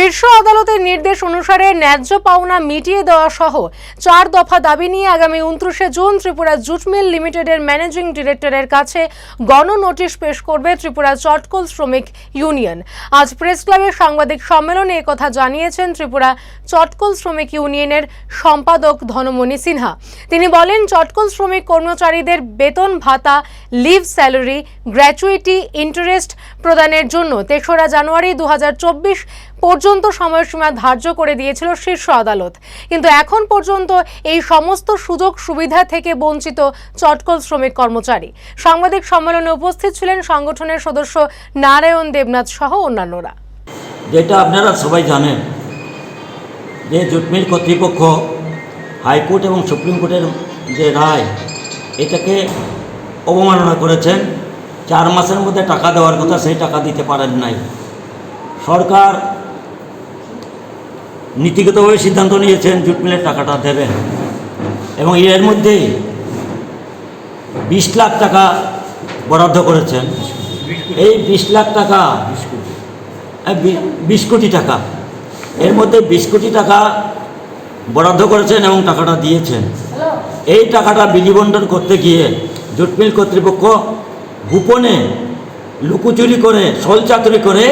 শীর্ষ আদালতের নির্দেশ অনুসারে ন্যায্য পাওনা মিটিয়ে দেওয়া সহ চার দফা দাবি নিয়ে আগামী উনত্রিশে জুন ত্রিপুরা জুট মিল লিমিটেডের ম্যানেজিং ডিরেক্টরের কাছে গণ নোটিশ পেশ করবে ত্রিপুরা চটকল শ্রমিক ইউনিয়ন। আজ প্রেস ক্লাবে সাংবাদিক সম্মেলনে একথা জানিয়েছেন ত্রিপুরা চটকল শ্রমিক ইউনিয়নের সম্পাদক ধনমণি সিনহা। তিনি বলেন, চটকল শ্রমিক কর্মচারীদের বেতন, ভাতা, লিভ স্যালারি, গ্র্যাচুইটি, ইন্টারেস্ট প্রদানের জন্য তেসরা জানুয়ারি দু হাজার চব্বিশ পর্যন্ত সময়সীমা ধার্য করে দিয়েছিল শীর্ষ আদালত। কিন্তু এখন পর্যন্ত এই সমস্ত সুযোগ সুবিধা থেকে বঞ্চিত চটকল শ্রমিক কর্মচারী। সাংবাদিক সম্মেলনে উপস্থিত ছিলেন সংগঠনের সদস্য নারায়ণ দেবনাথ সহ অন্যান্যরা। যেটা আপনারা সবাই জানেন, যে জুটমিল কর্তৃপক্ষ হাইকোর্ট এবং সুপ্রিম কোর্টের যে রায়, এটাকে অবমাননা করেছেন। চার মাসের মধ্যে টাকা দেওয়ার কথা, সেই টাকা দিতে পারেন নাই। সরকার নীতিগতভাবে সিদ্ধান্ত নিয়েছেন, জুট জুটমিলের টাকাটা দেবেন। এবং এর মধ্যেই বিশ লাখ টাকা বরাদ্দ করেছেন। এই বিশ লাখ টাকা বিশ কোটি টাকা, এর মধ্যে বিশ কোটি টাকা বরাদ্দ করেছেন এবং টাকাটা দিয়েছেন। এই টাকাটা বিলিবন্টন করতে গিয়ে জুটমিল কর্তৃপক্ষ গোপনে লুকোচুরি করে, শোলচাতুরি করে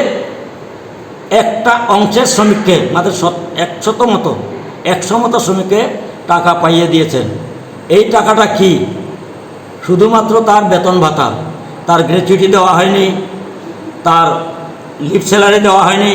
একটা অংশের শ্রমিককে, মাত্র একশত মতো, একশো মতো শ্রমিককে টাকা পাইয়ে দিয়েছেন। এই টাকাটা কি? শুধুমাত্র তার বেতন ভাতা, তার গ্র্যাচুইটি দেওয়া হয়নি, তার লিভ স্যালারি দেওয়া হয়নি